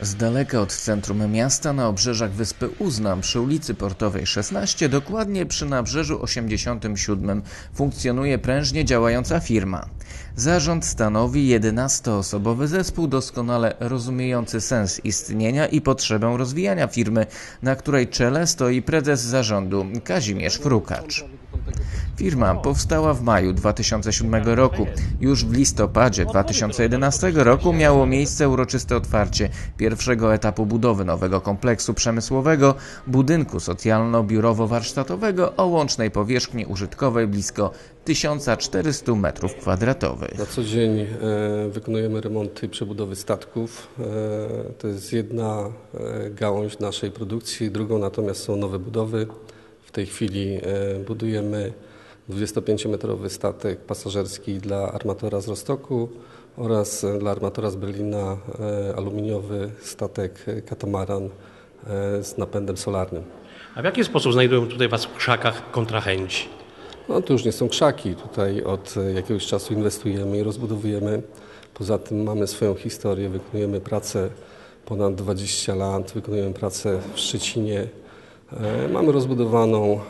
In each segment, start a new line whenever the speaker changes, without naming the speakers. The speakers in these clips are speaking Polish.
Z daleka od centrum miasta na obrzeżach wyspy Uznam przy ulicy Portowej 16, dokładnie przy nabrzeżu 87, funkcjonuje prężnie działająca firma. Zarząd stanowi 11-osobowy zespół doskonale rozumiejący sens istnienia i potrzebę rozwijania firmy, na której czele stoi prezes zarządu Kazimierz Frukacz. Firma powstała w maju 2007 roku. Już w listopadzie 2011 roku miało miejsce uroczyste otwarcie pierwszego etapu budowy nowego kompleksu przemysłowego, budynku socjalno-biurowo-warsztatowego o łącznej powierzchni użytkowej blisko 1400 m2.
Na co dzień e, wykonujemy remonty i przebudowy statków. E, to jest jedna e, gałąź naszej produkcji, drugą natomiast są nowe budowy. W tej chwili budujemy 25-metrowy statek pasażerski dla armatora z Rostoku oraz dla armatora z Berlina aluminiowy statek katamaran z napędem solarnym.
A w jaki sposób znajdują tutaj Was w krzakach kontrahenci?
No to już nie są krzaki. Tutaj od jakiegoś czasu inwestujemy i rozbudowujemy. Poza tym mamy swoją historię, wykonujemy pracę ponad 20 lat, wykonujemy pracę w Szczecinie. E, mamy rozbudowaną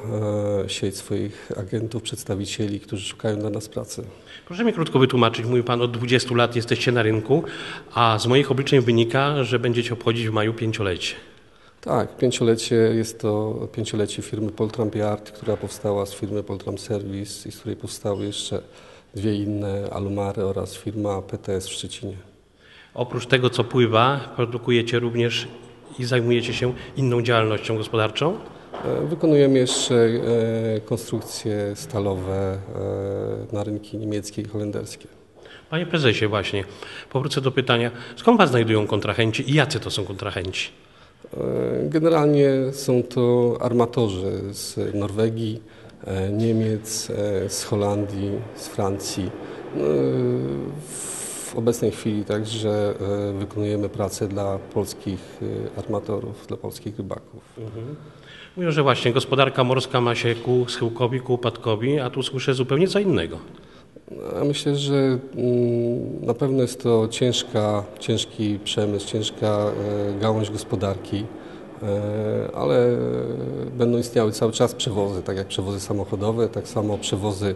e, sieć swoich agentów, przedstawicieli, którzy szukają dla nas pracy.
Proszę mi krótko wytłumaczyć. Mówi Pan, od 20 lat jesteście na rynku, a z moich obliczeń wynika, że będziecie obchodzić w maju pięciolecie.
Tak, pięciolecie jest to pięciolecie firmy Poltram Yard, która powstała z firmy Poltram Service i z której powstały jeszcze dwie inne, Alumary oraz firma PTS w Szczecinie.
Oprócz tego, co pływa, produkujecie również i zajmujecie się inną działalnością gospodarczą?
E, wykonujemy jeszcze e, konstrukcje stalowe e, na rynki niemieckie i holenderskie.
Panie prezesie, właśnie powrócę do pytania, skąd Was znajdują kontrahenci i jacy to są kontrahenci?
E, generalnie są to armatorzy z Norwegii, e, Niemiec, e, z Holandii, z Francji. W obecnej chwili także wykonujemy pracę dla polskich armatorów, dla polskich rybaków. Mhm.
Mówią, że właśnie gospodarka morska ma się ku schyłkowi, ku upadkowi, a tu słyszę zupełnie co innego.
Myślę, że mm, na pewno jest to ciężka, ciężki przemysł, ciężka e, gałąź gospodarki, e, ale będą istniały cały czas przewozy, tak jak przewozy samochodowe, tak samo przewozy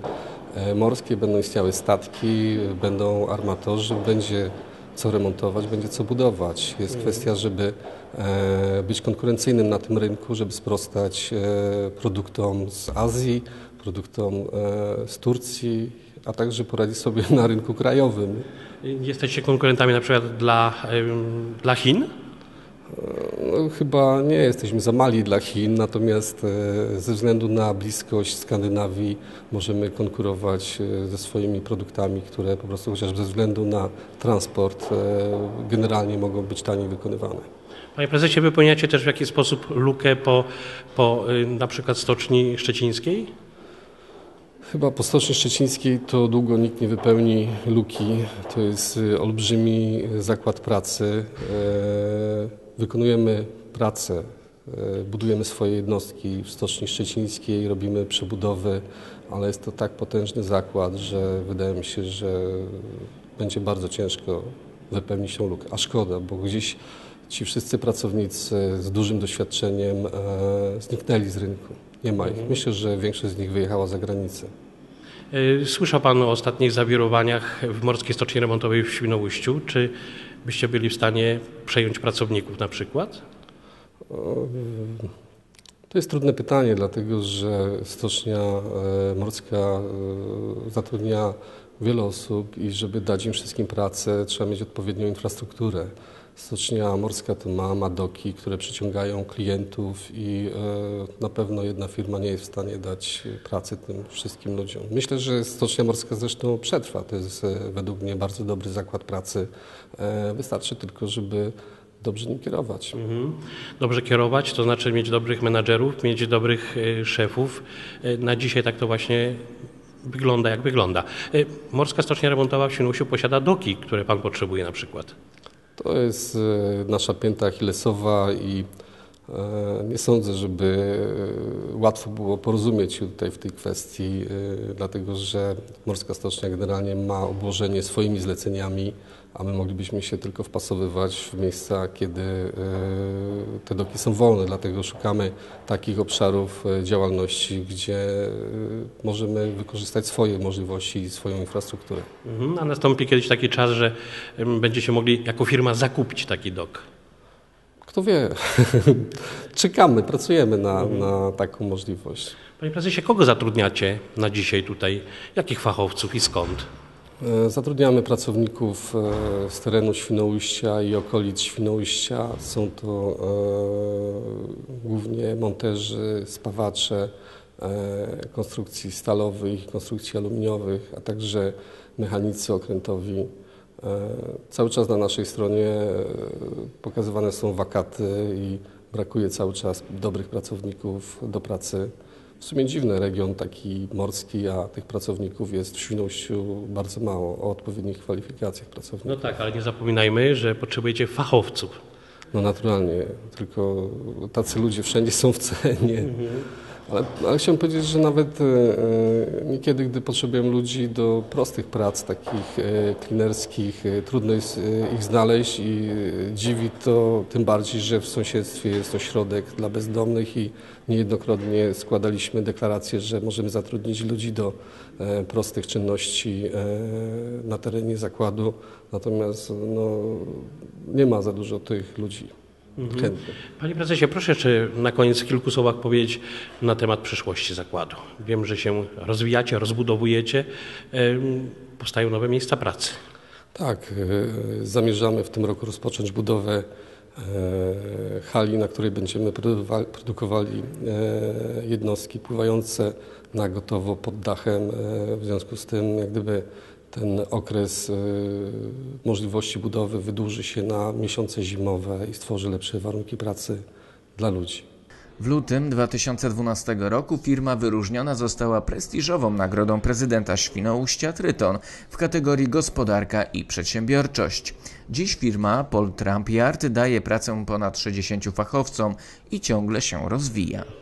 e, morskie, będą istniały statki, będą armatorzy, będzie co remontować, będzie co budować. Jest mhm. kwestia, żeby być konkurencyjnym na tym rynku, żeby sprostać produktom z Azji, produktom z Turcji a także poradzi sobie na rynku krajowym.
Jesteście konkurentami na przykład dla, dla Chin?
No, chyba nie jesteśmy za mali dla Chin, natomiast e, ze względu na bliskość Skandynawii możemy konkurować e, ze swoimi produktami, które po prostu chociaż ze względu na transport e, generalnie mogą być taniej wykonywane.
Panie prezesie, wypełniacie też w jakiś sposób lukę po, po na przykład stoczni szczecińskiej?
Chyba po Stoczni Szczecińskiej to długo nikt nie wypełni luki. To jest y, olbrzymi zakład pracy. E, wykonujemy pracę, e, budujemy swoje jednostki w Stoczni Szczecińskiej, robimy przebudowy, ale jest to tak potężny zakład, że wydaje mi się, że będzie bardzo ciężko wypełnić tą lukę. A szkoda, bo gdzieś ci wszyscy pracownicy z dużym doświadczeniem e, zniknęli z rynku. Nie ma ich. Mhm. Myślę, że większość z nich wyjechała za granicę.
E, słyszał Pan o ostatnich zawirowaniach w Morskiej Stoczni Remontowej w Świnoujściu. Czy byście byli w stanie przejąć pracowników na przykład?
To jest trudne pytanie, dlatego że Stocznia e, Morska zatrudnia wiele osób i żeby dać im wszystkim pracę, trzeba mieć odpowiednią infrastrukturę. Stocznia Morska to ma, ma doki, które przyciągają klientów i e, na pewno jedna firma nie jest w stanie dać pracy tym wszystkim ludziom. Myślę, że Stocznia Morska zresztą przetrwa. To jest e, według mnie bardzo dobry zakład pracy. E, wystarczy tylko, żeby dobrze nim kierować. Mhm.
Dobrze kierować, to znaczy mieć dobrych menadżerów, mieć dobrych szefów. Na dzisiaj tak to właśnie wygląda, jak wygląda. Morska Stocznia Remontowa w Świnoujściu posiada doki, które Pan potrzebuje na przykład.
To jest e, nasza pięta achillesowa i Nie sądzę, żeby e, łatwo było porozumieć się tutaj w tej kwestii, e, dlatego że Morska Stocznia generalnie ma obłożenie swoimi zleceniami, a my moglibyśmy się tylko wpasowywać w miejsca, kiedy e, te doki są wolne. Dlatego szukamy takich obszarów e, działalności, gdzie e, możemy wykorzystać swoje możliwości i swoją infrastrukturę.
Mhm. A nastąpi kiedyś taki czas, że będziecie mogli jako firma zakupić taki dok.
Kto wie? Czekamy, pracujemy na, na taką możliwość.
Panie prezesie, kogo zatrudniacie na dzisiaj tutaj? Jakich fachowców i skąd?
E, Zatrudniamy pracowników e, z terenu Świnoujścia i okolic Świnoujścia. Są to e, głównie monterzy, spawacze konstrukcji stalowych, konstrukcji aluminiowych, a także mechanicy okrętowi. E, Cały czas na naszej stronie e, pokazywane są wakaty i brakuje cały czas dobrych pracowników do pracy. W sumie dziwny region taki morski, a tych pracowników jest w Świnoujściu bardzo mało o odpowiednich kwalifikacjach pracowników.
No tak, ale nie zapominajmy, że potrzebujecie fachowców.
No naturalnie, tylko tacy ludzie wszędzie są w cenie. Ale, ale chciałem powiedzieć, że nawet e, e, niekiedy, gdy potrzebujemy ludzi do prostych prac, takich e, klinerskich, e, trudno jest e, ich znaleźć i e, dziwi to tym bardziej, że w sąsiedztwie jest ośrodek dla bezdomnych i niejednokrotnie składaliśmy deklarację, że możemy zatrudnić ludzi do prostych czynności na terenie zakładu, natomiast no, nie ma za dużo tych ludzi chętnych.
Panie prezesie, proszę jeszcze na koniec w kilku słowach powiedzieć na temat przyszłości zakładu. Wiem, że się rozwijacie, rozbudowujecie, powstają nowe miejsca pracy.
Tak, e, zamierzamy w tym roku rozpocząć budowę e, hali, na której będziemy produkowali e, jednostki pływające na gotowo pod dachem. W związku z tym, jak gdyby ten okres e, możliwości budowy wydłuży się na miesiące zimowe i stworzy lepsze warunki pracy dla ludzi.
W lutym 2012 roku firma wyróżniona została prestiżową nagrodą prezydenta Świnoujścia Tryton w kategorii gospodarka i przedsiębiorczość. Dziś firma Paul Trump Yard daje pracę ponad 60 fachowcom i ciągle się rozwija.